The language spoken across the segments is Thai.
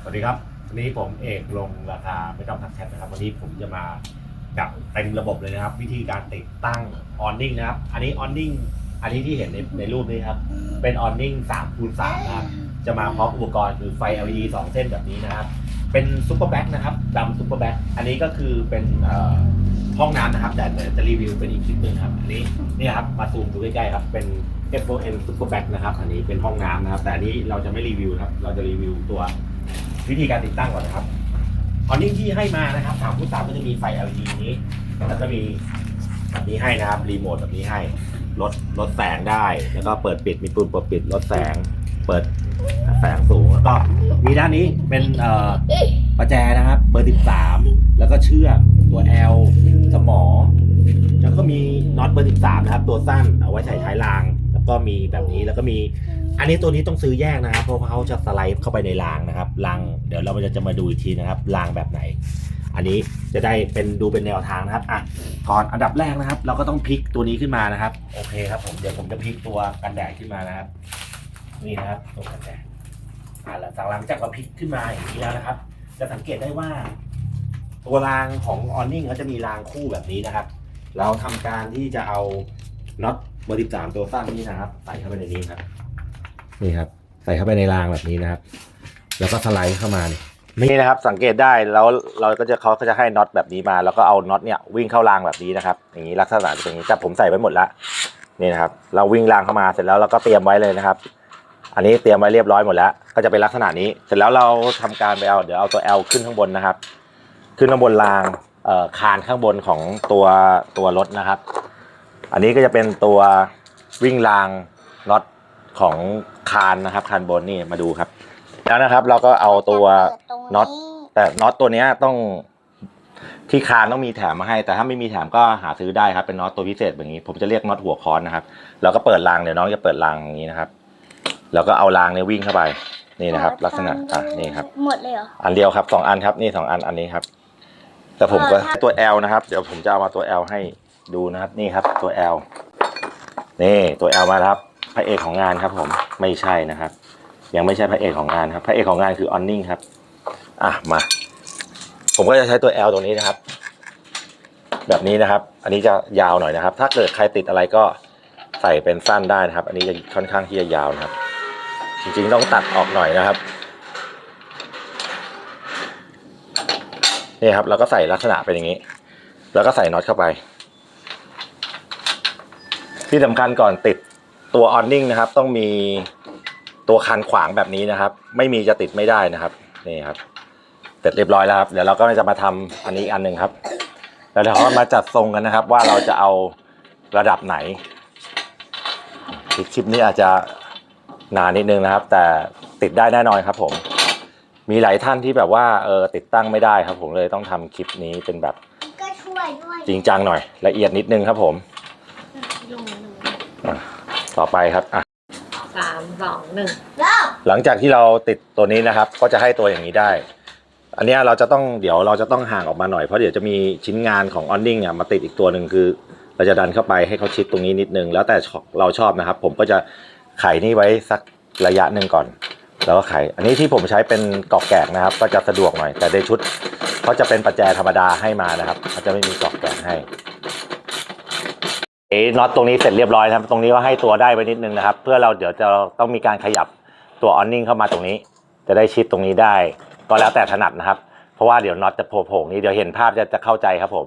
สวัสดีครับ วันนี้ผมเอกลงราคาไม่ต้องทักแชทนะครับ วันนี้ผมจะมากับเต็มระบบเลยนะครับ วิธีการติดตั้งออนนิ่งนะครับ อันนี้ออนนิ่งอันนี้ที่เห็นในในรูปนี้ครับ เป็นออนนิ่ง3คูณ3นะครับ จะมาพร้อมอุปกรณ์คือไฟ LED 2 เส้นแบบนี้นะครับ เป็นซุปเปอร์แบ็กนะครับดำซุปเปอร์แบ็กอันนี้ก็คือเป็นห้องน้ำนะครับแต่จะรีวิวเป็นอีกคลิปหนึ่งครับ อันนี้นี่ครับ มาซูมดูใกล้ๆครับ เป็น f o n Super Back นะครับ อันนี้เป็นห้องน้ำนะครับ แต่อันนี้เราจะไม่รีวิวครับ เราจะรีวิวตัว วิธีการติดตั้งก่อนนะครับออนนิ่งที่ให้มานะครับสามคูณสามก็จะมีไฟ LED นี้ แล้วก็มีแบบนี้ให้นะครับ รีโมทแบบนี้ให้ ลดลดแสงได้ แล้วก็เปิดปิด มีปุ่มเปิดปิด ลดแสง เปิดแสงสูง แล้วก็มีด้านนี้เป็นเอ่อประแจนะครับ เบอร์ 13 แล้วก็เชือกตัว L สมอ แล้วก็มีน็อตเบอร์ 13 นะครับ ตัวสั้น เอาไว้ใส่ท้ายราง แล้วก็มีแบบนี้ แล้วก็มี อันนี้ตัวนี้ต้องซื้อแยกนะครับ เพราะเขาจะสไลด์เข้าไปในรางนะครับรางเดี๋ยวเราจะจะมาดูอีกทีนะครับรางแบบไหน อันนี้จะได้เป็นดูเป็นแนวทางนะครับอะก่อนอันดับแรกนะครับ เราก็ต้องพลิกตัวนี้ขึ้นมานะครับ โอเคครับผมเดี๋ยวผมจะพลิกตัวกันแดดขึ้นมานะครับ นี่นะครับตัวกันแดดอ่าหลังจากเราพลิกขึ้นมาอย่างนี้แล้วนะครับ จะสังเกตได้ว่า ตัวรางของออนนิ่งเขาจะมีรางคู่แบบนี้นะครับ เราทำการที่จะเอาน็อตเบอร์13ตัวสั้นนี้นะครับ ใส่เข้าไปในนี้ครับ นี่ครับ ใส่เข้าไปในรางแบบนี้นะครับ แล้วก็สไลด์เข้ามานี่นี่นะครับสังเกตได้แล้วเราก็จะเขาก็จะให้น็อตแบบนี้มา แล้วก็เอาน็อตเนี่ยวิ่งเข้ารางแบบนี้นะครับ อย่างนี้ลักษณะจะเป็นอย่างนี้แต่ผมใส่ไว้หมดละนี่นะครับ เราวิ่งรางเข้ามาเสร็จแล้วเราก็เตรียมไว้เลยนะครับ อันนี้เตรียมไว้เรียบร้อยหมดแล้วก็จะเป็นลักษณะนี้ เสร็จแล้วเราทำการไปเอาเดี๋ยวเอาตัว L ขึ้นข้างบนนะครับ ขึ้นข้างบนรางเอ่อคานข้างบนของตัวตัวรถนะครับ อันนี้ก็จะเป็นตัววิ่งรางน็อต ของคานนะครับคานบนนี่มาดูครับ แล้วนะครับเราก็เอาตัวน็อตแต่น็อตตัวเนี้ยต้องที่คานต้องมีแถมมาให้ แต่ถ้าไม่มีแถมก็หาซื้อได้ครับเป็นน็อตตัวพิเศษแบบนี้ ผมจะเรียกน็อตหัวค้อนนะครับเราก็เปิดรางเดี๋ยวน้องจะเปิดรางอย่างนี้นะครับ แล้วก็เอารางเนี่ยวิ่งเข้าไปนี่นะครับ ลักษณะอะนี่ครับหมดเลยเหรออันเดียวครับสองอันครับนี่สองอันอันนี้ครับ แต่ผมก็ตัว L นะครับ เดี๋ยวผมจะเอามาตัว L ให้ดูนะครับ นี่ครับตัว L นี่ตัว L มาแล้วครับ พระเอกของงานครับผมไม่ใช่นะครับ ยังไม่ใช่พระเอกของงานครับ พระเอกของงานคือออนนิ่งครับ อะมา ผมก็จะใช้ตัว L ตรงนี้นะครับ แบบนี้นะครับ อันนี้จะยาวหน่อยนะครับ ถ้าเกิดใครติดอะไรก็ใส่เป็นสั้นได้นะครับ อันนี้จะค่อนข้างที่จะยาวนะครับ จริงๆต้องตัดออกหน่อยนะครับนี่ครับเราก็ใส่ลักษณะเป็นอย่างนี้ แล้วก็ใส่น็อตเข้าไป ที่สำคัญก่อนติด ตัวออนนิ่งนะครับ ต้องมีตัวคันขวางแบบนี้นะครับ ไม่มีจะติดไม่ได้นะครับนี่ครับเสร็จเรียบร้อยแล้วครับเดี๋ยวเราก็จะมาทำอันนี้อีกอันหนึ่งครับ แล้วเดี๋ยวเราก็มาจัดทรงกันนะครับ ว่าเราจะเอาระดับไหนคลิปนี้อาจจะนานนิดนึงนะครับ แต่ติดได้แน่นอนครับ ผม มีหลายท่านที่แบบว่าเออติดตั้งไม่ได้ครับ ผมเลยต้องทำคลิปนี้เป็นแบบก็ช่วยด้วยจริงจังหน่อยละเอียดนิดนึงครับผมลงลงอะ ต่อไปครับอะสามสองหนึ่งแล้วหลังจากที่เราติดตัวนี้นะครับ ก็จะให้ตัวอย่างนี้ได้ อันเนี้ยเราจะต้องเดี๋ยวเราจะต้องห่างออกมาหน่อยเพราะเดี๋ยวจะมีชิ้นงานของออนดิ้งอะมาติดอีกตัวหนึ่งคือ เราจะดันเข้าไปให้เขาชิดตรงนี้นิดนึง แล้วแต่เราชอบนะครับ ผมก็จะไขนี่ไว้สักระยะหนึ่งก่อน แล้วก็ไข อันนี้ที่ผมใช้เป็นกอกแกกนะครับ ก็จะสะดวกหน่อย แต่ในชุดเขาจะเป็นประแจธรรมดาให้มานะครับเขาจะไม่มีกอกแกกให้ เอ้น็อตตรงนี้เสร็จเรียบร้อยนะครับ ตรงนี้ก็ให้ตัวได้ไว้นิดนึงนะครับ เพื่อเราเดี๋ยวจะต้องมีการขยับตัวออนนิ่งเข้ามาตรงนี้ จะได้ชิดตรงนี้ได้ ก็แล้วแต่ถนัดนะครับ เพราะว่าเดี๋ยวน็อตจะโผล่ๆนี้เดี๋ยวเห็นภาพจะจะเข้าใจครับผม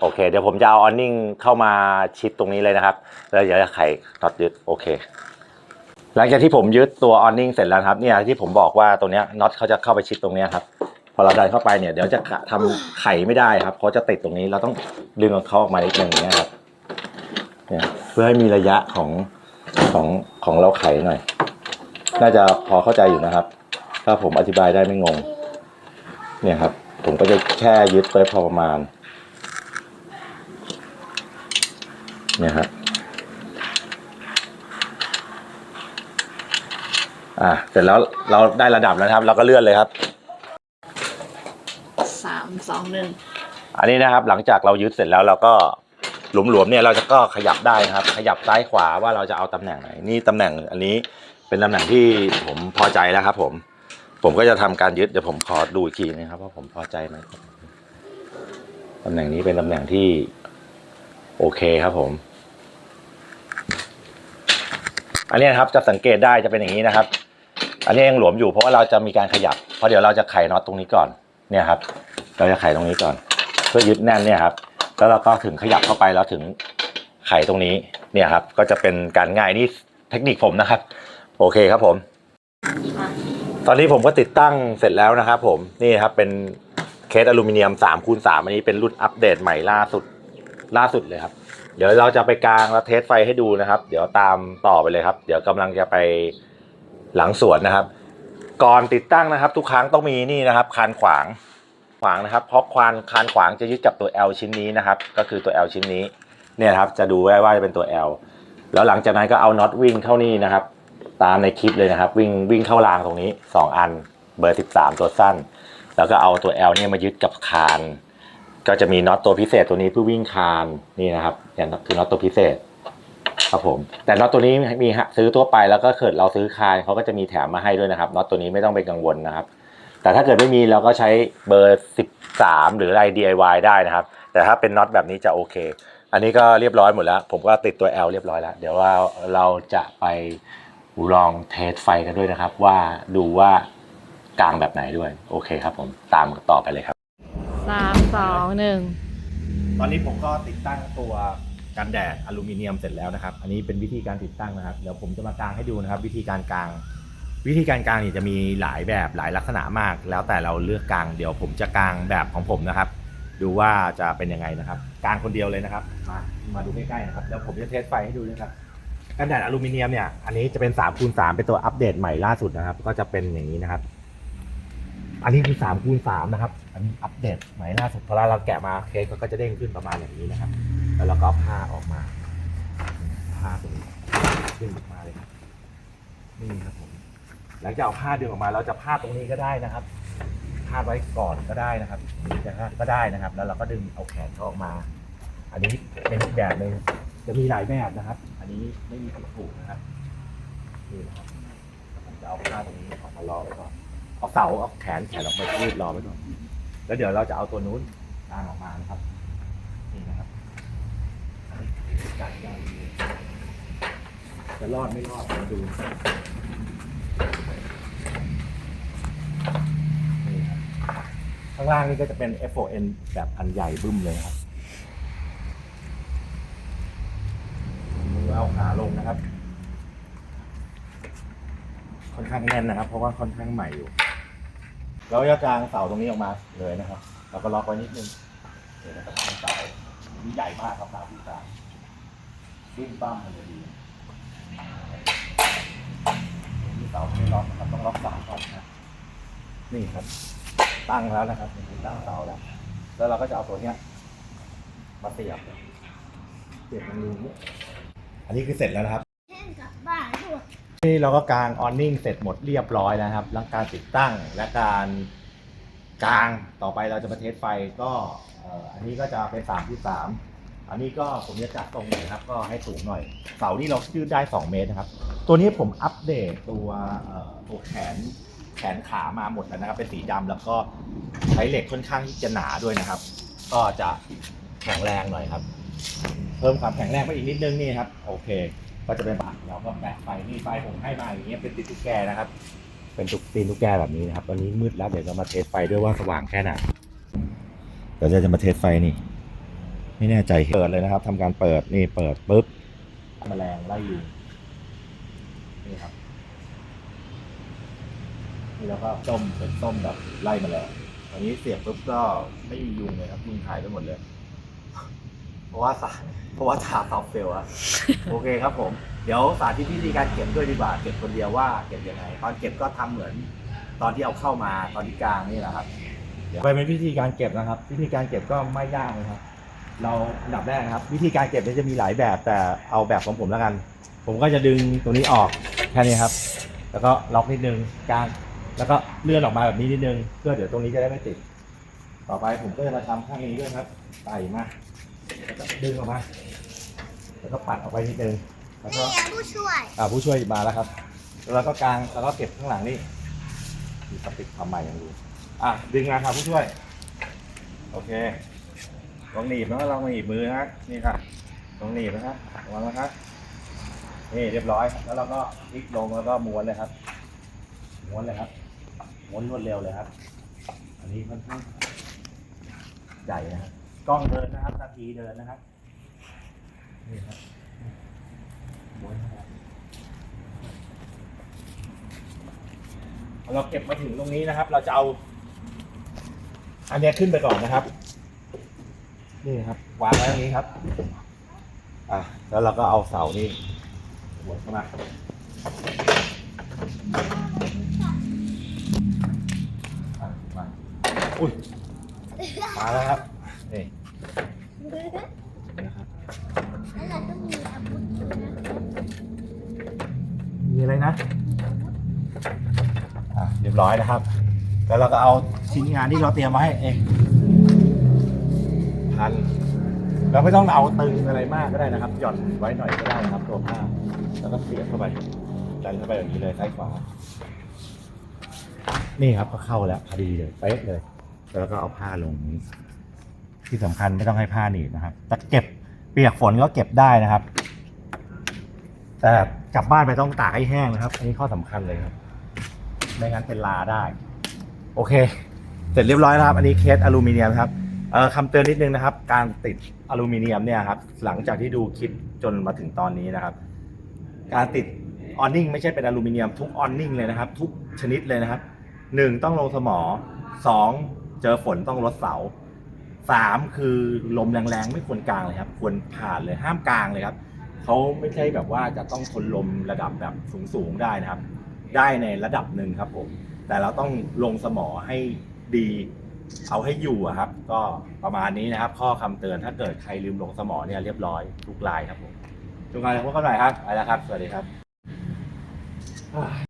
โอเค เดี๋ยวผมจะเอาออนนิ่งเข้ามาชิดตรงนี้เลยนะครับ แล้วเดี๋ยวจะไขน็อตยึดโอเค หลังจากที่ผมยึดตัวออนนิ่งเสร็จแล้วครับเนี่ยที่ผมบอกว่าตรงนี้น็อตเขาจะเข้าไปชิดตรงนี้ครับพอเราดันเข้าไปเนี่ยเดี๋ยวจะทำไขไม่ได้ครับเพราะจะติดตรงนี้เราต้องดึงเขาออกมานิดนึงอย่างเงี้ยครับ เนี่ยเพื่อให้มีระยะของของของเราไขหน่อย น่าจะพอเข้าใจอยู่นะครับ ถ้าผมอธิบายได้ไม่งง เนี่ยครับ ผมก็จะแค่ยึดไปพอประมาณ เนี่ยครับอ่าเสร็จแล้วเราได้ระดับแล้วนะครับ เราก็เลื่อนเลยครับ สามสองหนึ่งอันนี้นะครับหลังจากเรายึดเสร็จแล้วเราก็ หลวมๆเนี่ยเราจะก็ขยับได้นะครับ ขยับซ้ายขวาว่าเราจะเอาตำแหน่งไหนนี่ตำแหน่งอันนี้เป็นตำแหน่งที่ผมพอใจแล้วครับ ผม ผมก็จะทำการยึดเดี๋ยวผมขอดูอีกทีนะครับว่าผมพอใจไหมตำแหน่งนี้เป็นตำแหน่งที่โอเคครับผม อันนี้นะครับจะสังเกตได้จะเป็นอย่างนี้นะครับ อันนี้ยังหลวมอยู่เพราะว่าเราจะมีการขยับเพราะเดี๋ยวเราจะไขน็อตตรงนี้ก่อนเนี่ยครับ เราจะไขตรงนี้ก่อน เพื่อยึดแน่นเนี่ยครับ แล้วเราก็ถึงขยับเข้าไปแล้วถึงไขตรงนี้เนี่ยครับ ก็จะเป็นการง่ายนี่เทคนิคผมนะครับ โอเคครับผม ตอนนี้ผมก็ติดตั้งเสร็จแล้วนะครับ ผมนี่ครับเป็นเคสอลูมิเนียม3คูณ3อันนี้เป็นรุ่นอัปเดตใหม่ล่าสุดล่าสุดเลยครับ เดี๋ยวเราจะไปกลางแล้วเทสไฟให้ดูนะครับ เดี๋ยวตามต่อไปเลยครับ เดี๋ยวกำลังจะไปหลังสวนนะครับ ก่อนติดตั้งนะครับ ทุกครั้งต้องมีนี่นะครับ คานขวาง ขวางนะครับเพราะควานคานขวางจะยึดกับตัว L ชิ้นนี้นะครับ ก็คือตัว L ชิ้นนี้เนี่ยครับจะดูได้ว่าจะเป็นตัว L แล้วหลังจากนั้นก็เอาน็อตวิ่งเข้านี่นะครับ ตามในคลิปเลยนะครับ วิ่งวิ่งเข้ารางตรงนี้ 2 อันเบอร์ 13 ตัวสั้น แล้วก็เอาตัว L เนี่ยมายึดกับคาน ก็จะมีน็อตตัวพิเศษตัวนี้เพื่อวิ่งคานนี่นะครับเนี่ยคือน็อตตัวพิเศษครับผมแต่น็อตตัวนี้มีซื้อทั่วไปแล้วก็เกิดเราซื้อคานเขาก็จะมีแถมมาให้ด้วยนะครับน็อตตัวนี้ไม่ต้องไปกังวลนะครับ แต่ถ้าเกิดไม่มีเราก็ใช้เบอร์ 13 หรืออะไร DIY ได้นะครับ แต่ถ้าเป็นน็อตแบบนี้จะโอเค อันนี้ก็เรียบร้อยหมดแล้ว ผมก็ติดตัว L เรียบร้อยแล้ว เดี๋ยวเราเราจะไปลองเทสไฟกันด้วยนะครับ ว่าดูว่ากลางแบบไหนด้วย โอเคครับผมตามต่อไปเลยครับ สามสองหนึ่งตอนนี้ผมก็ติดตั้งตัวกันแดดอลูมิเนียมเสร็จแล้วนะครับ อันนี้เป็นวิธีการติดตั้งนะครับ เดี๋ยวผมจะมากางให้ดูนะครับ วิธีการกาง วิธีการกางนี่จะมีหลายแบบหลายลักษณะมาก แล้วแต่เราเลือกกางเดี๋ยวผมจะกางแบบของผมนะครับ ดูว่าจะเป็นยังไงนะครับกางคนเดียวเลยนะครับ มามาดูใกล้ๆนะครับแล้วผมจะเทสไฟให้ดูนะครับกันแดดอลูมิเนียมเนี่ยอันนี้จะเป็น3คูณ3เป็นตัวอัปเดตใหม่ล่าสุดนะครับ ก็จะเป็นอย่างนี้นะครับ อันนี้คือ3คูณ3นะครับ อันนี้อัปเดตใหม่ล่าสุดพอเราแกะมาเคสก็จะเด้งขึ้นประมาณอย่างนี้นะครับ แล้วเราก็ผ้าออกมาผ้าตรงนี้ดึงออกมาเลยครับนี่ครับผม หลังจากเอาผ้าดึงออกมาเราจะพาดตรงนี้ก็ได้นะครับพาดไว้ก่อนก็ได้นะครับนี่จะพาดก็ได้นะครับ แล้วเราก็ดึงเอาแขนเขาออกมา อันนี้เป็นอีกแบบหนึ่งจะมีหลายแบบนะครับ อันนี้ไม่มีผิดถูกนะครับนี่นะครับผมจะเอาผ้าตรงนี้ออกมารอไว้ก่อนเอาเสาเอาแขนแขนออกมายืดรอไว้ก่อนแล้วเดี๋ยวเราจะเอาตัวนู้นกางออกมานะครับนี่นะครับจะรอดไม่รอดมาดู นี่ครับข้างล่างนี่ก็จะเป็น F4N แบบอันใหญ่บึ้มเลยครับเอาขาลงนะครับ ค่อนข้างแน่นนะครับ เพราะว่าค่อนข้างใหม่อยู่ เราจะกางเสาตรงนี้ออกมาเลยนะครับ เราก็ล็อกไว้นิดนึงเดี๋ยวเราจะตั้งเสานี่ใหญ่มากครับเสาที่สามวิ่งปั้มมันเลยดีนี่เสาไม่ล็อกนะครับต้องล็อกเสาก่อนนะนี่ครับ ตั้งแล้วนะครับตั้งเสาแล้ว แล้วเราก็จะเอาตัวเนี้ยมาเสียบเสียบตรงรูนี้อันนี้คือเสร็จแล้วนะครับแค่กลับบ้านด้วยนี่เราก็กางออนนิ่งเสร็จหมดเรียบร้อยแล้วนะครับแล้วการติดตั้งและการกางต่อไปเราจะมาเทสไฟก็อันนี้ก็จะเป็น3ที่3อันนี้ก็ผมจะจัดตรงหน่อยครับก็ให้สูงหน่อยเสานี่เรายืดได้ 2 เมตรนะครับ ตัวนี้ผมอัปเดตตัวตัวแขน ขนขามาหมดแล้วนะครับเป็นสีดำแล้วก็ใช้เหล็กค่อนข้างที่จะหนาด้วยนะครับ ก็จะแข็งแรงหน่อยครับ เพิ่มความแข็งแรงไปอีกนิดนึงนี่ครับ โอเค ก็จะเป็นบาเราก็แปะไฟนี่ไฟผมให้มาอย่างเงี้ยเป็นติดตุ๊กแกนะครับ เป็นตุ๊กตีนตุ๊กแกแบบนี้นะครับ ตอนนี้มืดแล้วเดี๋ยวจะมาเทสไฟด้วยว่าสว่างแค่ไหนเดี๋ยวจะมาเทสไฟนี่ไม่แน่ใจเปิดเลยนะครับทำการเปิดนี่เปิดปุ๊บแมลงไล่ยุงนี่ครับนี่ แล้วก็ต้มเป็นต้มแบบไล่แมลงตอนนี้เสียบปุ๊บก็ไม่มียุงเลยครับยุงหายไปหมดเลย เพราะว่าสาเพราะว่าถาซอฟเฟลอะโอเคครับผม เดี๋ยวสาธิตวิธีการเก็บด้วยดีกว่าเก็บคนเดียวว่าเก็บยังไง ตอนเก็บก็ทำเหมือน ตอนที่เอาเข้ามาตอนที่กลางนี่แหละครับเดี๋ยวไปเป็นวิธีการเก็บนะครับ วิธีการเก็บก็ไม่ยากเลยครับ เราอันดับแรกนะครับ วิธีการเก็บเนี่ยจะมีหลายแบบแต่เอาแบบของผมแล้วกัน ผมก็จะดึงตรงนี้ออกแค่นี้ครับ แล้วก็ล็อกนิดนึงกลาง แล้วก็เลื่อนออกมาแบบนี้นิดนึงเพื่อเดี๋ยวตรงนี้จะได้ไม่ติด ต่อไปผมก็จะมาทำข้างนี้ด้วยครับไต่มาแล้วก็ดึงออกมา แล้วก็ปัดออกไปนิดนึงแล้วก็นี่ผู้ช่วย อ่าผู้ช่วยมาแล้วครับ แล้วเราก็กางแล้วก็เก็บข้างหลังนี่มีสติกทำใหม่ยังดูอะดึงมาครับผู้ช่วย โอเคลองหนีบนะลองหนีบมือนะนี่ค่ะลองหนีบนะครับระวังนะครับนี่เรียบร้อย แล้วเราก็พลิกลงแล้วก็ม้วนเลยครับม้วนเลยครับ ม้วนรวดเร็วเลยครับ อันนี้ค่อนข้างใหญ่นะครับกล้องเดินนะครับนาทีเดินนะครับนี่ครับม้วนะครับเราเก็บมาถึงตรงนี้นะครับ เราจะเอา อันนี้ขึ้นไปก่อนนะครับ นี่ครับ วางไว้ตรงนี้ครับ อะแล้วเราก็เอาเสานี่หมุนเข้ามา ร้อยนะครับ แล้วเราก็เอาชิ้นงานที่เราเตรียมไว้เองพันเราไม่ต้องเอาตึงอะไรมากก็ได้นะครับ หย่อนไว้หน่อยก็ได้นะครับ ตัวผ้า แล้วก็เสียบเข้าไปดันเข้าไปแบบนี้เลยซ้ายขวา นี่ครับก็เข้าแล้วพอดีเลยเป๊ะเลย แล้วก็เอาผ้าลงนี้ ที่สำคัญไม่ต้องให้ผ้าหนีบนะครับจะเก็บเปียกฝนก็เก็บได้นะครับ แต่กลับบ้านไปต้องตากให้แห้งนะครับ อันนี้ข้อสำคัญเลยครับ ไม่งั้นเป็นลาได้ โอเค เสร็จเรียบร้อยแล้วครับ อันนี้เคสอลูมิเนียมครับเอ่อคำเตือนนิดนึงนะครับ การติดอลูมิเนียมเนี่ยครับ หลังจากที่ดูคลิปจนมาถึงตอนนี้นะครับ การติดออนนิ่งไม่ใช่เป็นอลูมิเนียมทุกออนนิ่งเลยนะครับ ทุกชนิดเลยนะครับหนึ่งต้องลงสมอสองเจอฝนต้องลดเสาสามคือลมแรงๆไม่ควรกลางเลยครับ ควรผ่านเลยห้ามกลางเลยครับเขาไม่ใช่แบบว่าจะต้องทนลมระดับแบบสูงๆได้นะครับ ได้ในระดับหนึ่งครับผม แต่เราต้องลงสมอให้ดี เอาให้อยู่อะครับ ก็ประมาณนี้นะครับ ข้อคำเตือนถ้าเกิดใครลืมลงสมอเนี่ยเรียบร้อยทุกรายครับผมทุกรายพบกันใหม่ครับไปแล้วครับ สวัสดีครับ